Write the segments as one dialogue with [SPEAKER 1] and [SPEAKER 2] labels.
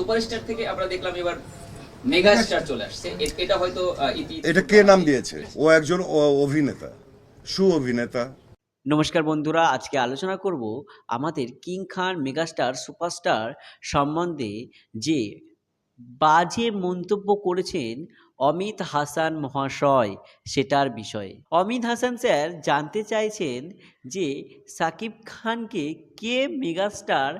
[SPEAKER 1] Superstar থেকে আমরা দেখলাম এবার মেগাস্টার চলে আসছে। এটা হয়তো
[SPEAKER 2] এটা কে নাম দিয়েছে? ও একজন অভিনেতা সু অভিনেতা।
[SPEAKER 3] নমস্কার বন্ধুরা আজকে আলোচনা করব আমাদের কিং খান মেগাস্টার সুপারস্টার সম্বন্ধে যে বাজে মন্তব্য করেছেন অমিত হাসান মহাশয় সেটার বিষয়ে। অমিত হাসান স্যার জানতে চাইছেন যে সাকিব খানকে কে মেগাস্টার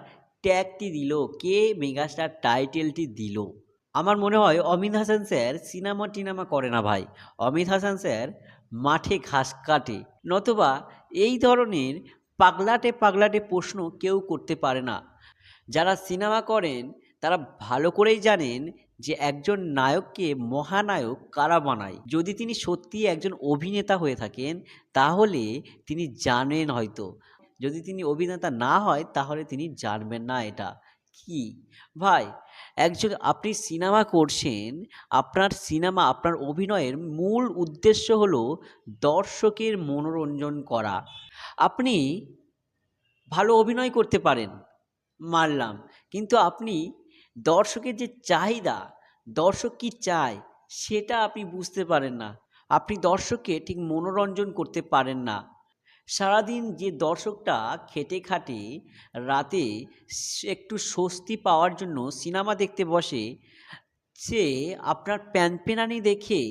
[SPEAKER 3] ট্যাগটি দিল, কে মেগাস্টার টাইটেলটি দিল? আমার মনে হয় অমিত হাসান স্যার সিনেমা টিনেমা করে না ভাই। অমিত হাসান স্যার মাঠে ঘাস কাটে, নতুবা এই ধরনের পাগলাটে পাগলাটে প্রশ্ন কেউ করতে পারে না। যারা সিনেমা করেন, তারা ভালো করেই জানেন যে একজন নায়ককে মহানায়ক কারা বানায়। যদি তিনি সত্যি একজন অভিনেতা হয়ে থাকেন, তাহলে তিনি জানেন হয়তো। যদি তিনি অভিনেতা না হয়, তাহলে তিনি জানবেন না এটা। কি? ভাই, একজন আপনি সিনেমা করছেন, আপনার সিনেমা, আপনার অভিনয়ের মূল উদ্দেশ্য হলো দর্শকের মনোরঞ্জন করা। আপনি ভালো অভিনয় করতে পারেন, মানলাম। কিন্তু আপনি দর্শকের যে চাহিদা, দর্শক কি চায়, সেটা আপনি বুঝতে পারেন না। আপনি দর্শককে ঠিক মনোরঞ্জন করতে পারেন না। সারাদিন যে দর্শকটা খেটে খাটে রাতে একটু স্বস্তি পাওয়ার জন্য সিনেমা দেখতে বসে, সে আপনার প্যানপেনানি দেখে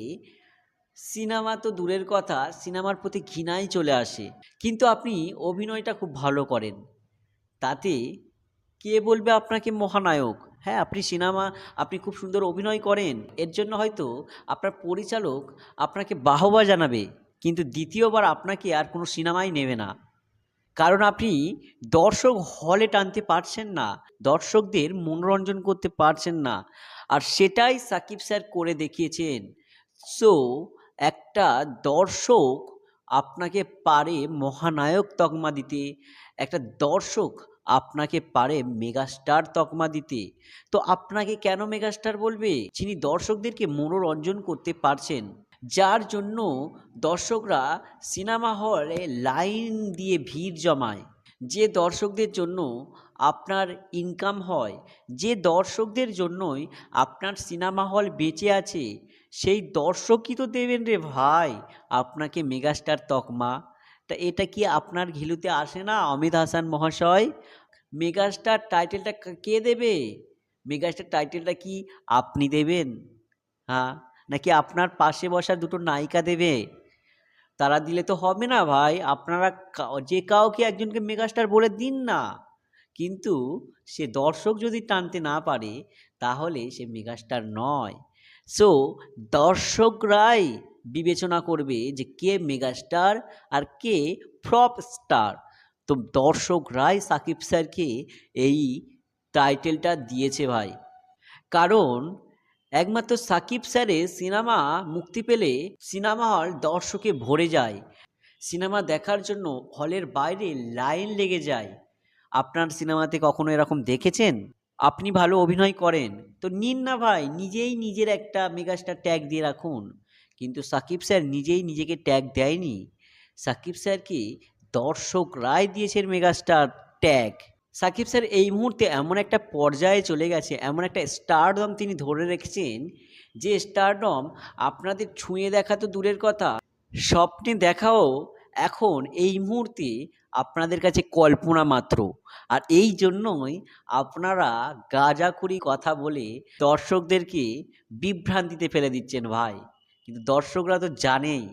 [SPEAKER 3] সিনেমা তো দূরের কথা, সিনেমার প্রতি ঘৃণাই চলে আসে। কিন্তু আপনি অভিনয়টা খুব ভালো করেন। তাতে কে বলবে আপনাকে মহানায়ক? হ্যাঁ আপনি সিনেমা, আপনি খুব সুন্দর অভিনয় করেন। এর জন্য হয়তো আপনার পরিচালক আপনাকে বাহবা জানাবে। কিন্তু দ্বিতীয়বার আপনাকে আর কোনো সিনেমাই নেবে না। কারণ আপনি দর্শক হলে টানতে পারছেন না, দর্শকদের মনোরঞ্জন করতে পারছেন না, আর সেটাই সাকিব স্যার করে দেখিয়েছেন। সো একটা দর্শক আপনাকে পারে মহানায়ক তকমা দিতে, একটা দর্শক আপনাকে পারে মেগাস্টার তকমা দিতে। তো আপনাকে কেন মেগাস্টার বলবে? যিনি দর্শকদেরকে মনোরঞ্জন করতে পারছেন। যার জন্য দর্শকরা সিনেমা হলে লাইন দিয়ে ভিড় জমায়। যে দর্শকদের জন্য আপনার ইনকাম হয়, যে দর্শকদের জন্যই আপনার সিনেমা হল বেঁচে আছে, সেই দর্শকই তো দেবেন রে ভাই, আপনাকে মেগাস্টার তকমা। তা এটা কি আপনার ঘিলুতে আসে না, অমিত হাসান মহাশয়? মেগাস্টার টাইটেলটা কে দেবে? মেগাস্টার টাইটেলটা কি আপনি দেবেন? হ্যাঁ? নাকি আপনার পাশে বসা দুটো নায়িকা দেবে? তারা দিলে তো হবে না ভাই। আপনারা যে কাউকে একজনকে মেগাস্টার বলে দিন না। কিন্তু সে দর্শক যদি টানতে না পারে, তাহলে সে মেগাস্টার নয়। সো দর্শকরাই বিবেচনা করবে যে কে মেগাস্টার আর কে ফ্লপ স্টার তো দর্শকরাই সাকিব স্যারকে এই টাইটেলটা দিয়েছে ভাই। কারণ একমাত্র সাকিব স্যারের সিনেমা মুক্তি পেলে সিনেমা হল দর্শকে ভরে যায়। সিনেমা দেখার জন্য হলের বাইরে লাইন লেগে যায়। আপনার সিনেমাতে কখনো এরকম দেখেছেন? আপনি ভালো অভিনয় করেন। তো নিন না ভাই, নিজেই নিজের একটা মেগাস্টার ট্যাগ দিয়ে রাখুন। কিন্তু সাকিব স্যার নিজেই নিজেকে ট্যাগ দেয়নি। সাকিব স্যারকে দর্শক রায় দিয়েছেন মেগাস্টার ট্যাগ। সাকিব স্যার, এই মুহূর্তে এমন একটা পর্যায়ে চলে গেছে, এমন একটা স্টারডম তিনি ধরে রেখেছেন যে স্টারডম আপনাদের ছুঁয়ে দেখা তো দূরের কথা, স্বপ্নে দেখাও এখন এই মুহূর্তে আপনাদের কাছে কল্পনা মাত্র। আর এই জন্যই আপনারা গাঁজাখুরি কথা বলে দর্শকদেরকে বিভ্রান্তিতে ফেলে দিচ্ছেন ভাই। কিন্তু দর্শকরা তো জানেই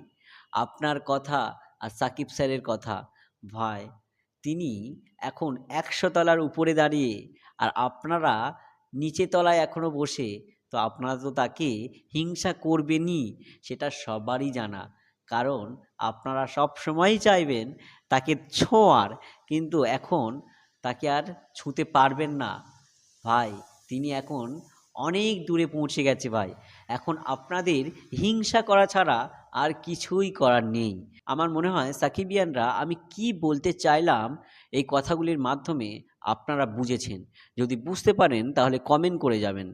[SPEAKER 3] আপনার কথা আর সাকিব স্যারের কথা। ভাই তিনি এখন একশো তলার উপরে দাঁড়িয়ে, আর আপনারা নিচে তলায় এখনও বসে, তো আপনারা তো তাকে হিংসা করবেনই, সেটা সবারই জানা। কারণ আপনারা সব সময়ই চাইবেন তাকে ছোঁয়ার, কিন্তু এখন তাকে আর ছুঁতে পারবেন না। ভাই, তিনি এখন অনেক দূরে পৌঁছে গেছে ভাই। এখন আপনাদের হিংসা করা ছাড়া আর কিছুই করার নেই। আমার মনে হয় সাকিবিয়ানরা, আমি কি বলতে চাইলাম এই কথাগুলির মাধ্যমে আপনারা বুঝেছেন। যদি বুঝতে পারেন, তাহলে কমেন্ট করে যাবেন।